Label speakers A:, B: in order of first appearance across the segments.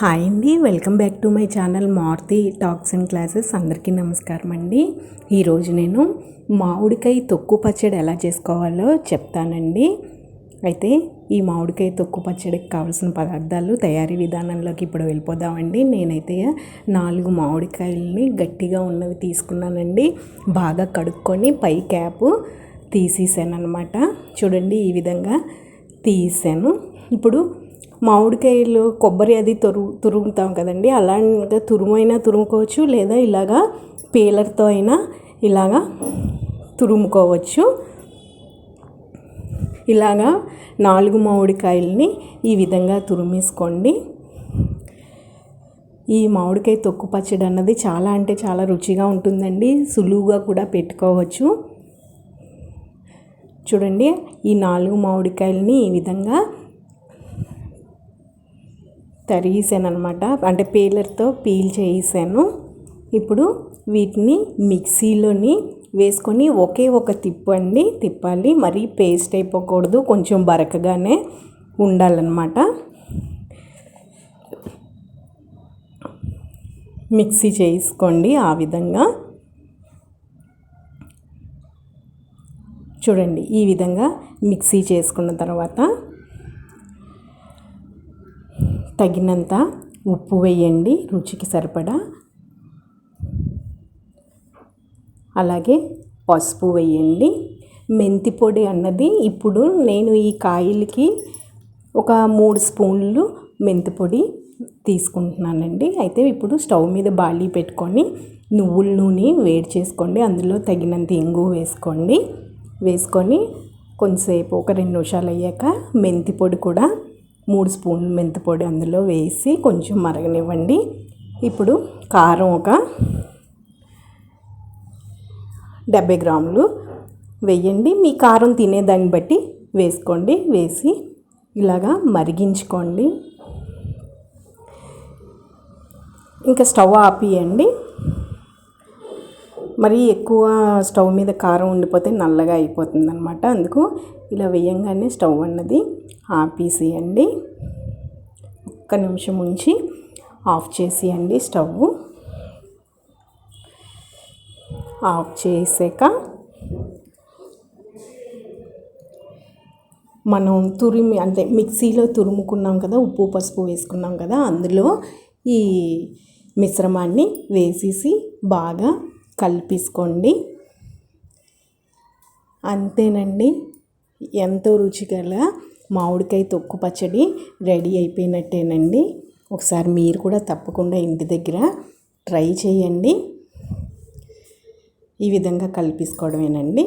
A: Hi అండి. Welcome back to my channel Maruti talks and classes. అందరికీ నమస్కారం అండి. ఈరోజు నేను మామిడికాయ తొక్కు పచ్చడి ఎలా చేసుకోవాలో చెప్తానండి. అయితే ఈ మామిడికాయ తొక్కు పచ్చడికి కావాల్సిన పదార్థాలు తయారీ విధానంలోకి ఇప్పుడు వెళ్ళిపోదామండి. నేనైతే నాలుగు మామిడికాయలని గట్టిగా ఉన్నవి తీసుకున్నానండి. బాగా కడుక్కొని పై క్యాప్ తీసేసాను అనమాట చూడండి ఈ విధంగా తీసాను. ఇప్పుడు మామిడికాయలు కొబ్బరి అది తురు తురుముతాం కదండి. అలాగా తురుమైనా తురుముకోవచ్చు లేదా ఇలాగా పీలర్తో అయినా ఇలాగా తురుముకోవచ్చు. ఇలాగా నాలుగు మామిడికాయలని ఈ విధంగా తురిమేసుకోండి. ఈ మామిడికాయ తొక్కు పచ్చడి అన్నది చాలా అంటే చాలా రుచిగా ఉంటుందండి. సులువుగా కూడా పెట్టుకోవచ్చు. చూడండి ఈ నాలుగు మామిడికాయలని ఈ విధంగా తరిగేసాను అనమాట అంటే పీలర్తో పీల్ చేసాను ఇప్పుడు వీటిని మిక్సీలోని వేసుకొని ఒకే ఒక తిప్పండి తిప్పాలి. మరీ పేస్ట్ అయిపోకూడదు. కొంచెం బరకగానే ఉండాలన్నమాట. మిక్సీ చేసుకోండి ఆ విధంగా. చూడండి ఈ విధంగా మిక్సీ చేసుకున్న తర్వాత తగినంత ఉప్పు వేయండి రుచికి సరిపడా. అలాగే పసుపు వేయండి. మెంతి పొడి అన్నది ఇప్పుడు నేను ఈ కాయలకి ఒక మూడు స్పూన్లు మెంతి పొడి తీసుకుంటున్నానండి. అయితే ఇప్పుడు స్టవ్ మీద బాలి పెట్టుకొని నువ్వుల నూనె వేడి చేసుకోండి. అందులో తగినంత ఇంగు వేసుకోండి. వేసుకొని కొంతసేపు ఒక రెండు నిమిషాలు అయ్యాక మెంతి పొడి కూడా మూడు స్పూన్లు మెంతిపొడి అందులో వేసి కొంచెం మరగనివ్వండి. ఇప్పుడు కారం ఒక డెబ్బై గ్రాములు వేయండి. మీ కారం తినేదాన్ని బట్టి వేసుకోండి. వేసి ఇలాగా మరిగించుకోండి. ఇంకా స్టవ్ ఆపియండి. మరి ఎక్కువ స్టవ్ మీద కారం ఉండిపోతే నల్లగా అయిపోతుంది అనమాట అందుకు ఇలా వేయంగానే స్టవ్ అన్నది ఆపేసేయండి. ఒక్క నిమిషం ఉంచి ఆఫ్ చేసేయండి స్టవ్. ఆఫ్ చేసాక మనం తురిమి అంటే మిక్సీలో తురుముకున్నాం కదా ఉప్పు పసుపు వేసుకున్నాం కదా అందులో ఈ మిశ్రమాన్ని వేసేసి బాగా కలిపేసుకోండి. అంతేనండి. ఎంతో రుచిగల మామిడికాయ తొక్కు పచ్చడి రెడీ అయిపోయినట్టేనండి. ఒకసారి మీరు కూడా తప్పకుండా ఇంటి దగ్గర ట్రై చేయండి. ఈ విధంగా కలిపేసుకోవడమేనండి.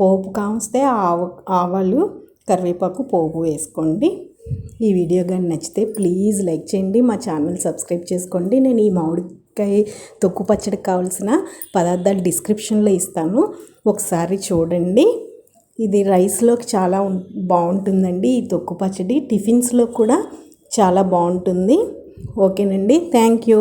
A: పోపు కావస్తే ఆవ ఆవాలు కరివేపాకు పోపు వేసుకోండి. ఈ వీడియో కానీ నచ్చితే ప్లీజ్ లైక్ చేయండి. మా ఛానల్ సబ్స్క్రైబ్ చేసుకోండి. నేను ఈ మామిడికాయ తొక్కు పచ్చడికి కావాల్సిన పదార్థాలు డిస్క్రిప్షన్లో ఇస్తాను. ఒకసారి చూడండి. ఇది రైస్లోకి చాలా బాగుంటుందండి. ఈ తొక్కు పచ్చడి టిఫిన్స్లో కూడా చాలా బాగుంటుంది. ఓకేనండి. Thank you.